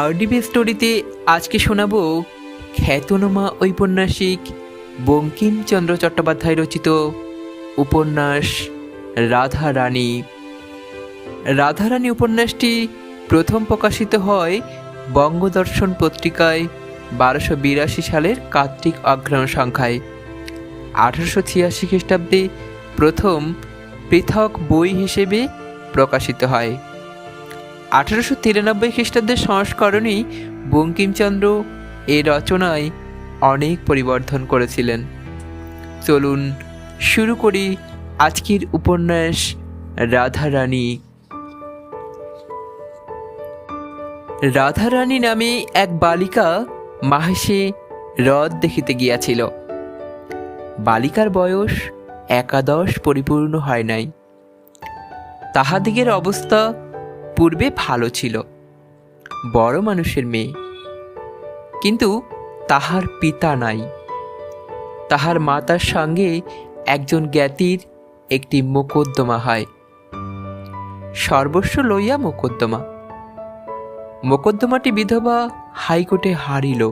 RDB স্টোরিতে আজকে শোনাবো খ্যাতনামা ঔপন্যাসিক বঙ্কিমচন্দ্র চট্টোপাধ্যায় রচিত উপন্যাস রাধা রানী রাধা রানী উপন্যাসটি প্রথম প্রকাশিত হয় বঙ্গদর্শন পত্রিকায় বারোশো বিরাশি সালের কার্তিক অগ্রহণ সংখ্যায়। আঠারোশো ছিয়াশি খ্রিস্টাব্দে প্রথম পৃথক বই হিসেবে প্রকাশিত হয়। আঠারোশো তিরানব্বই খ্রিস্টাব্দের সংস্করণেই বঙ্কিমচন্দ্র এ রচনায় অনেক পরিবর্তন করেছিলেন। চলুন শুরু করি আজকের উপন্যাস রাধারানী। রাধারানী নামে এক বালিকা মাহেশে হ্রদ দেখিতে গিয়াছিল। বালিকার বয়স একাদশ পরিপূর্ণ হয় নাই। তাহাদিগের অবস্থা পূর্বে ভালো ছিল, বড় মানুষের মেয়ে। কিন্তু তাহার পিতা নাই। তাহার মাতার সঙ্গে একজন জ্ঞাতির একটি মোকদ্দমা হয়। সর্বস্ব লইয়া মোকদ্দমা। মোকদ্দমাটি বিধবা হাইকোর্টে হারিল।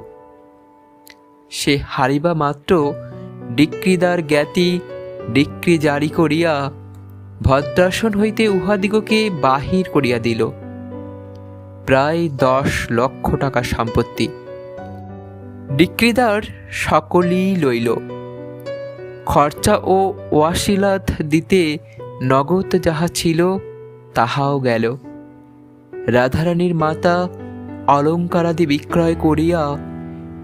সে হারিবা মাত্র ডিক্রিদার জ্ঞাতি ডিক্রি জারি করিয়া ভদ্রাসন হইতে উহাদিগকে বাহির করিয়া দিল। প্রায় দশ লক্ষ টাকা সম্পত্তি। ডিক্রিদার সকলেই লইল। খরচা ও ওয়াসিলাত দিতে নগদ যাহা ছিল, তাহাও গেল। রাধারানীর মাতা অলঙ্কারাদি বিক্রয় করিয়া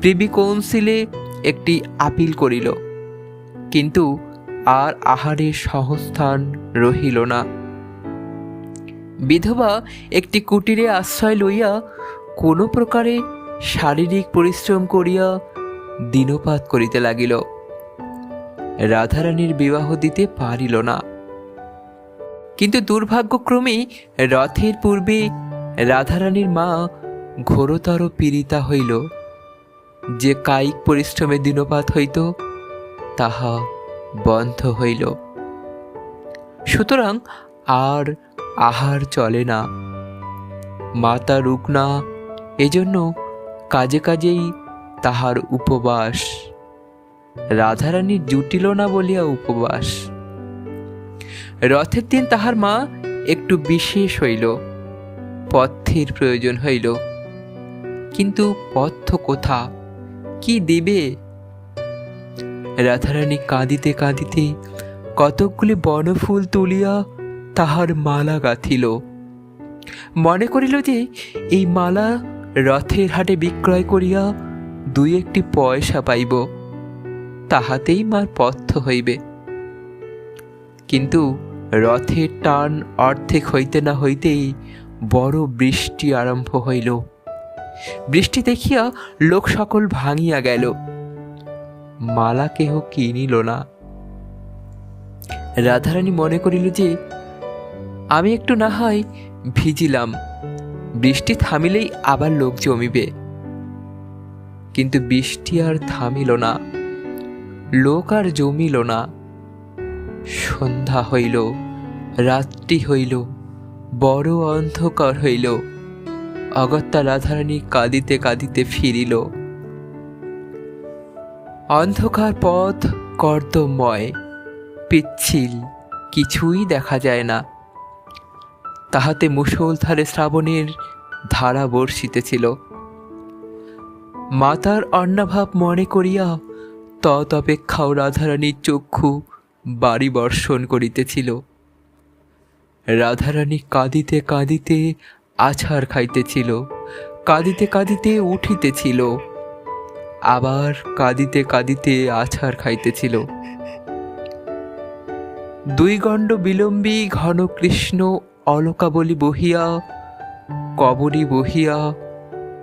প্রিবি কৌন্সিলে একটি আপিল করিল। কিন্তু আর আহারের সহস্থান রহিল না। বিধবা একটি কুটিরে আশ্রয় লইয়া কোনো প্রকারে শারীরিক পরিশ্রম করিয়া দিনপাত করিতে লাগিল। রাধারানীর বিবাহ দিতে পারিল না। কিন্তু দুর্ভাগ্যক্রমে রথের পূর্বে রাধারানীর মা ঘোরতর পীড়িতা হইল। যে কায়িক পরিশ্রমে দিনপাত হইত, তাহা বন্ধ হইল। সুতরাং আর আহার চলে না। মাতা রুকনা এজন্য কাজে কাজেই তাহার উপবাস। রাধারানী জুটিল না বলিয়া উপবাস। রথের দিন তাহার মা একটু বিশেষ হইল। পথ্যের প্রয়োজন হইল। কিন্তু পথ্য কোথা? কি দিবে? রাধারানী কাঁদিতে কাঁদিতে কতকগুলি বনফুল তুলিয়া তাহার মালা গাঁথিল। মনে করিল যে, এই মালা রথের হাটে বিক্রয় করিয়া দুই একটি পয়সা পাইব, তাহাতেই মার পথ্য হইবে। কিন্তু রথের টান অর্ধেক হইতে না হইতেই বড় বৃষ্টি আরম্ভ হইল। বৃষ্টি দেখিয়া লোক সকল ভাঙিয়া গেল। মালা কেহ কিনিল না। রাধারানী মনে করিল যে, আমি একটু না হয় ভিজিলাম, বৃষ্টি থামিলেই আবার লোক জমিবে। কিন্তু বৃষ্টি আর থামিল না, লোক আর জমিল না। সন্ধ্যা হইল, রাত্রি হইল, বড় অন্ধকার হইল। অগত্যা রাধারানী কাঁদিতে কাঁদিতে ফিরিল। অন্ধকার পথ কর্দময়, পিচ্ছিল, কিছুই দেখা যায় না। তাহাতে মুষলধারে শ্রাবণের ধারা বর্ষিতেছিল। মাতার অন্নাভাব মনে করিয়া তৎ অপেক্ষাও রাধারানীর চক্ষু বাড়ি বর্ষণ করিতেছিল। রাধারানী কাঁদিতে কাঁদিতে আছাড় খাইতেছিল, কাঁদিতে কাঁদিতে উঠিতেছিল। আবার কাঁদিতে কাঁদিতে আছাড় খাইতেছিল। দুই গণ্ড বিলম্বী ঘন কৃষ্ণ অলকাবলি বহিয়া কবরী বহিয়া,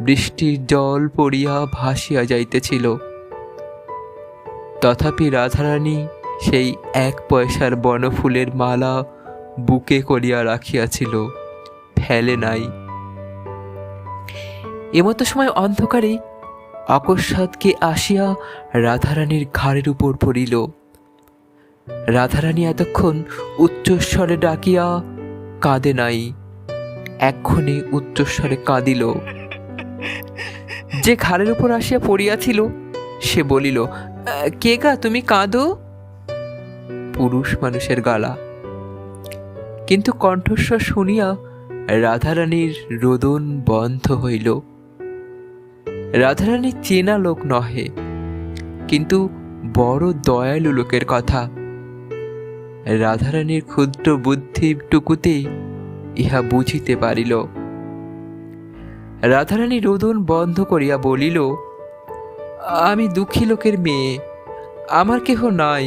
বৃষ্টির জল পড়িয়া ভাসিয়া যাইতেছিল। তথাপি রাধারানী সেই এক পয়সার বনফুলের মালা বুকে করিয়া রাখিয়াছিল, ফেলে নাই। এমতো সময় অন্ধকারে অকস্মাৎকে আসিয়া রাধারানীর ঘাড়ের উপর পড়িল। রাধারানী এতক্ষণ উচ্চস্বরে ডাকিয়া কাঁদে নাই। এক্ষণে উচ্চস্বরে কাঁদিল। যে ঘাড়ের উপর আসিয়া পড়িয়াছিল, সে বলিল, কে গা, তুমি কাঁদো? পুরুষ মানুষের গালা। কিন্তু কণ্ঠস্বর শুনিয়া রাধারানীর রোদন বন্ধ হইল। রাধারানী চেনা লোক নহে, কিন্তু বড় দয়ালু লোকের কথা। রাধারানীর ক্ষুদ্র বুদ্ধিটুকুতে ইহা বুঝিতে পারিল। রাধারানী রোদন বন্ধ করিয়া বলিল, আমি দুঃখী লোকের মেয়ে, আমার কেহ নাই,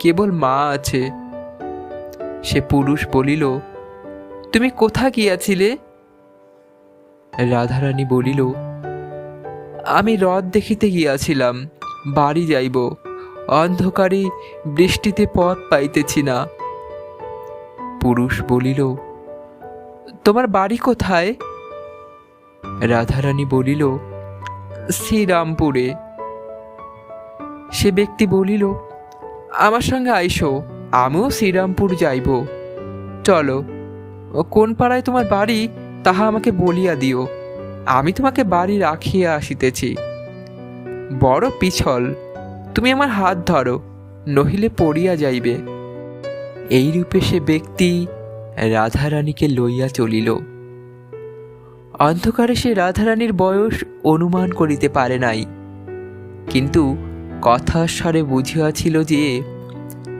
কেবল মা আছে। সে পুরুষ বলিল, তুমি কোথা গিয়াছিলে? রাধারানী বলিল আমি হ্রদ দেখিতে গিয়াছিলাম, বাড়ি যাইব, অন্ধকারে বৃষ্টিতে পথ পাইতেছি না। পুরুষ বলিল, তোমার বাড়ি কোথায়? রাধারানী বলিল, শ্রীরামপুরে। সে ব্যক্তি বলিল, আমার সঙ্গে আইসো, আমিও শ্রীরামপুর যাইব। চলো, কোন পাড়ায় তোমার বাড়ি তাহা আমাকে বলিয়া দিও। আমি তোমাকে বাড়ি রাখিয়া আসিতেছি। বড় পিছল, তুমি আমার হাত ধরো, নহিলে পড়িয়া যাইবে। এই রূপে সে ব্যক্তি রাধারানীকে লইয়া চলিল। অন্ধকারে সে রাধারানীর বয়স অনুমান করিতে পারে নাই। কিন্তু কথার স্বরে বুঝিয়াছিল যে,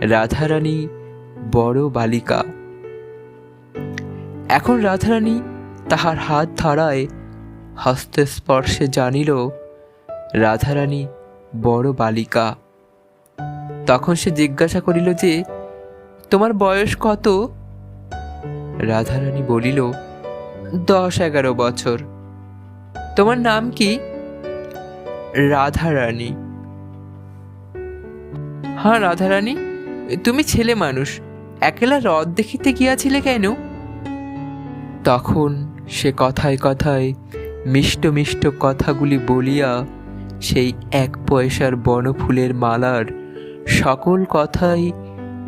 রাধারানী বড় বালিকা। এখন রাধারানী তাহার হাত ধরায় হস্তস্পর্শে জানিল, রাধারানী বড় বালিকা। তখন সে জিজ্ঞাসা করিল যে, তোমার বয়স কত? রাধারানী বলিল, দশ এগারো বছর। তোমার নাম কি? রাধারানী। হ্যাঁ রাধারানী, তুমি ছেলে মানুষ, একলা হ্রদ দেখিতে গিয়াছিলে কেন? তখন সে কথায় কথায় মিষ্ট মিষ্ট কথাগুলি বলিয়া সেই এক পয়সার বনফুলের মালার সকল কথাই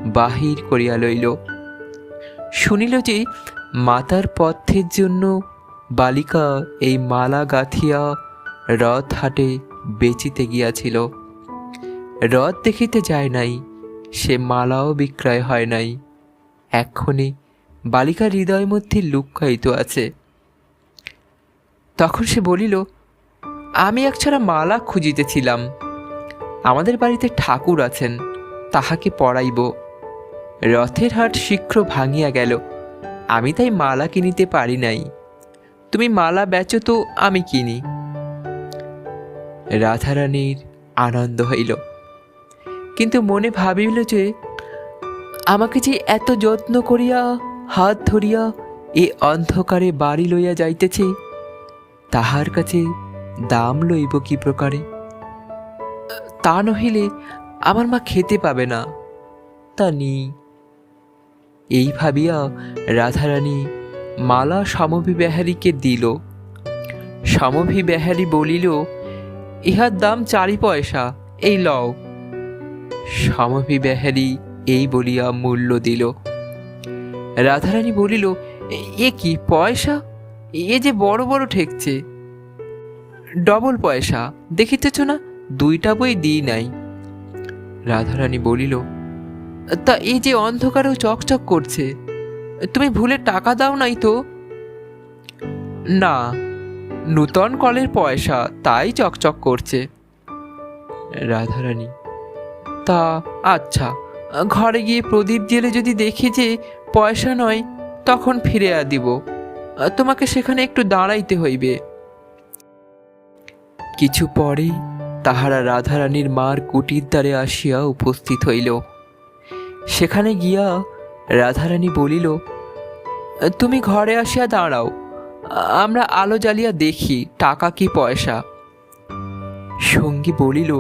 বাহির করিয়া লইল। শুনিল যে মাতার পথ্যের জন্য বালিকা এই মালা গাঁথিয়া রথ হাটে বেচিতে গিয়াছিল। রথ দেখিতে যায় নাই, সে মালাও বিক্রয় হয় নাই। এক্ষণে বালিকার হৃদয় মধ্যে লুক্কায়িত আছে। তখন সে বলিল, আমি এক একছাড়া মালা খুঁজিতেছিলাম। আমাদের বাড়িতে ঠাকুর আছেন, তাহাকে পড়াইব। রথের হাট শীঘ্র ভাঙিয়া গেল, আমি তাই মালা কিনিতে পারি নাই। তুমি মালা বেচো তো, আমি কিনি। রাধারানীর আনন্দ হইল। কিন্তু মনে ভাবিল যে, আমাকে যে এত যত্ন করিয়া, হাত ধরিয়া এ অন্ধকারে বাড়ি লইয়া যাইতেছে তাহার কাছে দাম লইব কি প্রকারে? তা নহিলে আমার মা খেতে পাবে না। তা নি। এই ভাবিয়া রাধারানী মালা সমভি বেহারীকে দিল। সমভি বেহারী বলিল, ইহার দাম চারি পয়সা, এই লও। সমভি বেহারী এই বলিয়া মূল্য দিল। রাধারানী বলিল, এ কি, পয়সা? এ যে বড় বড় ঠেকছে। ডবল পয়সা, দেখিতেছ না? দুইটা বই দিই নাই। রাধারানী বলিল, তা এই যে অন্ধকারেও চকচক করছে, তুমি ভুলে টাকা দাও নাই তো? না, নূতন কলের পয়সা তাই চকচক করছে। রাধারানী, তা আচ্ছা ঘরে গিয়ে প্রদীপ জেলে যদি দেখি যে পয়সা নয়, তখন ফিরে দিব তোমাকে সেখানে একটু দাঁড়াইতে হইবে। কিছু পরেই তাহারা রাধারানীর মার কুটির দ্বারে আসিয়া উপস্থিত হইল। সেখানে গিয়া রাধারানী বলিল, তুমি ঘরে আসিয়া দাঁড়াও, আমরা আলো জ্বালিয়া দেখি টাকা কি পয়সা? সঙ্গী বলিল,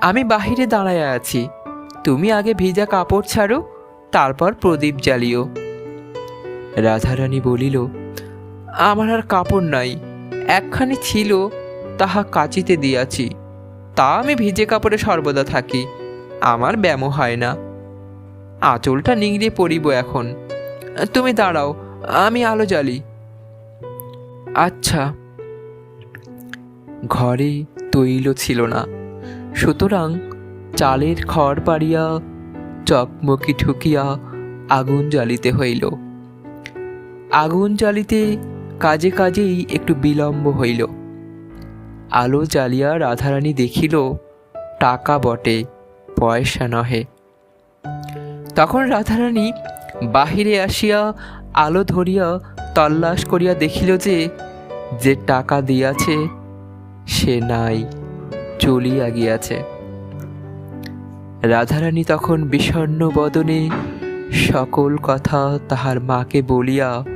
আমি বাহিরে দাঁড়াইয়া আছি, তুমি আগে ভিজা কাপড় ছাড়ো, তারপর প্রদীপ জ্বালিও। রাধারানী বলিল, আমার আর কাপড় নাই, একখানি ছিল, তাহা কাচিতে দিয়াছি। তা আমি ভিজে কাপড়ে সর্বদা থাকি, আমার ব্যামো হয় না। আঁচলটা নিংড়ে পড়িব এখন। তুমি দাঁড়াও, আমি আলো জ্বালি। আচ্ছা। ঘরে তৈল ছিল না। সুতরাং চালের খড় পাড়িয়া চকমকি ঠুকিয়া আগুন জ্বালিতে হইল। আগুন জ্বালিতে কাজে কাজেই একটু বিলম্ব হইল। আলো জ্বালিয়া রাধারানী দেখিল, টাকা বটে, পয়সা নহে। তখন রাধারানী বাহিরে আসিয়া আলো ধরিয়া তল্লাশ করিয়া দেখিল যে যে টাকা দিয়াছে, সে নাই, চলিয়া গিয়াছে। রাধারানী তখন বিষণ্ণ বদনে সকল কথা তাহার মাকে বলিয়া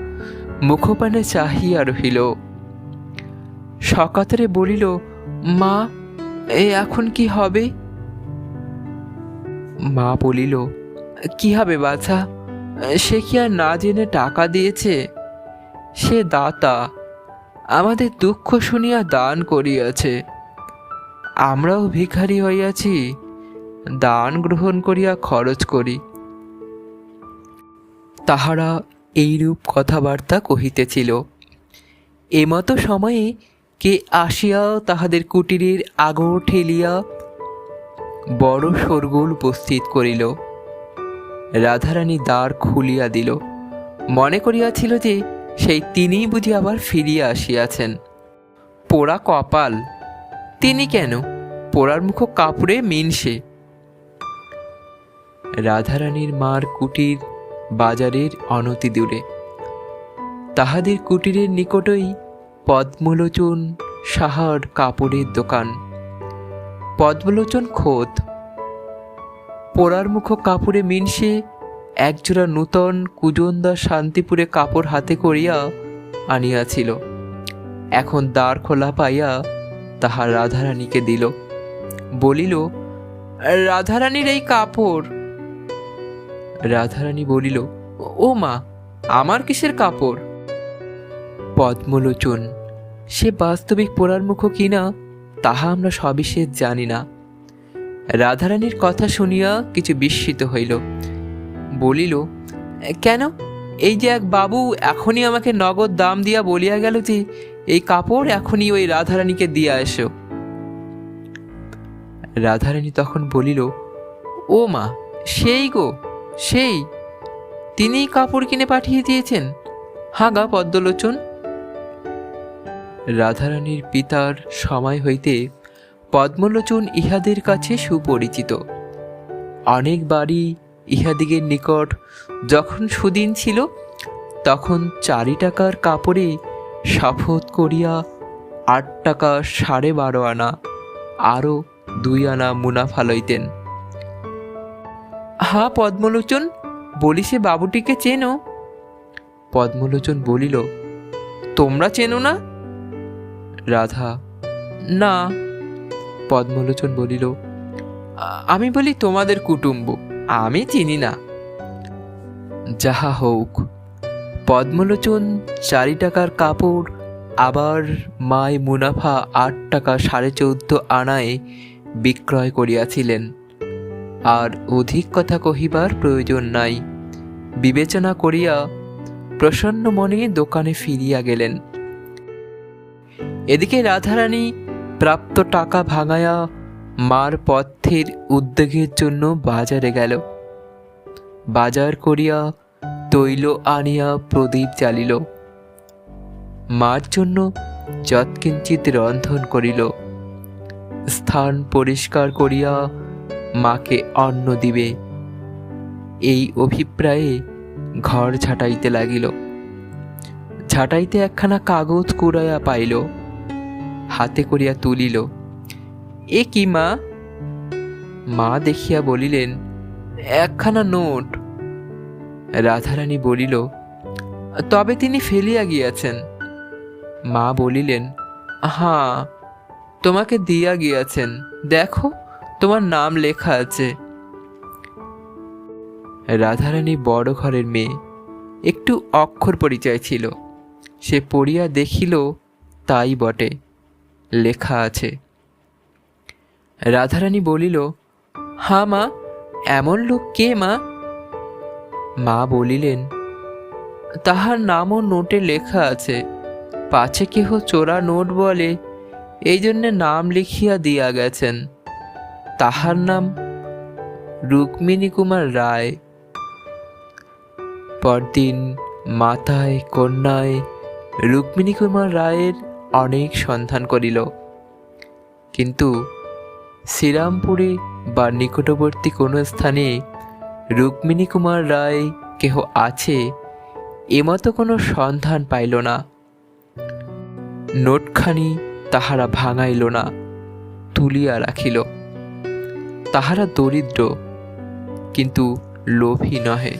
মুখপানে চাহিয়া রহিল। সকাতরে বলিল, মা, এ এখন কি হবে? মা বলিল, কি হবে বাছা? সে কি আর না জেনে টাকা দিয়েছে? সে দাতা, আমাদের দুঃখ শুনিয়া দান করিয়াছে। আমরাও ভিখারি হইয়াছি, দান গ্রহণ করিয়া খরচ করি। তাহারা এইরূপ কথাবার্তা কহিতেছিল। এমতো সময়ে কে আসিয়া তাহাদের কুটিরের আগর ঠেলিয়া বড় শোরগোল উপস্থিত করিল। রাধারানী দ্বার খুলিয়া দিল। মনে করিয়াছিল যে সেই তিনিই বুঝি আবার ফিরিয়া আসিয়াছেন। পোড়া কপাল। তিনি কেন? পোড়ার মুখ কাপড়ে মিনসে। রাধারানীর মার কুটির বাজারের অনতি দূরে। তাহাদের কুটিরের নিকটই পদ্মলোচন সাহার কাপড়ের দোকান। পদ্মলোচন খোদ। পোড়ার মুখ কাপড়ে মিনসে একজোড়া নূতন কুজনদা শান্তিপুরে কাপড় হাতে করিয়া আনিয়াছিল। এখন দ্বার খোলা পাইয়া তাহা রাধারানীকে দিল। বলিল, রাধারানীর এই কাপড় রাধারানী বলিল, ও মা, আমার কিসের কাপড়? পদ্মলোচন, সে বাস্তবিক পোড়ার মুখ কিনা, তাহা আমরা সবিশেষ জানি না। রাধারানীর কথা শুনিয়া কিছু বিস্মিত হইল। বলিল, কেন? এই যে এক বাবু এখনই আমাকে নগদ দাম দিয়া বলিয়া গেল যে, এই কাপড় এখনই ওই রাধারানীকে দিয়া এসো। রাধারানী তখন বলিল, ও মা, সেই গো সেই, তিনিই কাপড় কিনে পাঠিয়ে দিয়েছেন। হাগা পদ্মলোচন। রাধারানীর পিতার সময় হইতে পদ্মলোচন ইহাদের কাছে সুপরিচিত। অনেক বাড়ি ইহাদিগের নিকট যখন সুদিন ছিল, তখন চারি টাকার কাপড়ে শপথ করিয়া আট টাকা সাড়ে বারো আনা, আরও দুই আনা মুনাফা লইতেন। হা, পদ্মলোচন, বলি সে বাবুটিকে চেনো? পদ্মলোচন বলিল, তোমরা চেনো না? রাধা, না। পদ্মলোচন বলিল, আমি বলি তোমাদের কুটুম্ব, আমি চিনি না। যাহা হোক পদ্মলোচন চারি টাকার কাপড়, আবার মায় মুনাফা আট টাকা সাড়ে চৌদ্দ আনায় বিক্রয় করিয়াছিলেন। আর অধিক কথা কহিবার প্রয়োজন নাই। বিবেচনা করিয়া প্রসন্ন মনে দোকানে ফিরিয়া গেলেন। এদিকে রাধারানী প্রাপ্ত টাকা ভাঙায়া মার পথের উদ্যোগের জন্য বাজারে গেল। বাজার করিয়া তৈল আনিয়া প্রদীপ জ্বালিল। মার জন্য যৎকিঞ্চিত রন্ধন করিল। স্থান পরিষ্কার করিয়া মাকে অন্ন দিবে। এই অভিপ্রায়ে ঘর ঝাঁটাইতে লাগিল। ঝাঁটাইতে একখানা কাগজ কুড়াইয়া পাইল। হাতে করিয়া তুলিল। এ কি মা? মা দেখিয়া বলিলেন, একখানা নোট। রাধারানী বলিল, তবে তিনি ফেলিয়া গিয়াছেন। মা বলিলেন হাঁ তোমাকে দিয়া গিয়াছেন। দেখো তোমার নাম লেখা আছে। রাধারানী বড় ঘরের মেয়ে, একটু অক্ষর পরিচয় ছিল। সে পড়িয়া দেখিল, তাই বটে, লেখা আছে। রাধারানী বলিল, হা মা, এমন লোক কে মা? মা বলিলেন, তাহার নামও নোটে লেখা আছে, পাছে কেহ চোরা নোট বলে, এই জন্যে নাম লিখিয়া দিয়া গেছেন। তাহার নাম রুক্মিণী কুমার রায়। পরদিন মাতায় কন্যায় রুক্মিণী কুমার রায়ের অনেক সন্ধান করিল। কিন্তু শ্রীরামপুরে বা নিকটবর্তী কোনো স্থানে রুক্মিণী কুমার রায় কেহ আছে এমতো কোনো সন্ধান পাইল না। নোটখানি তাহারা ভাঙাইল না, তুলিয়া রাখিল। তাহারা দরিদ্র কিন্তু লোভী নহে।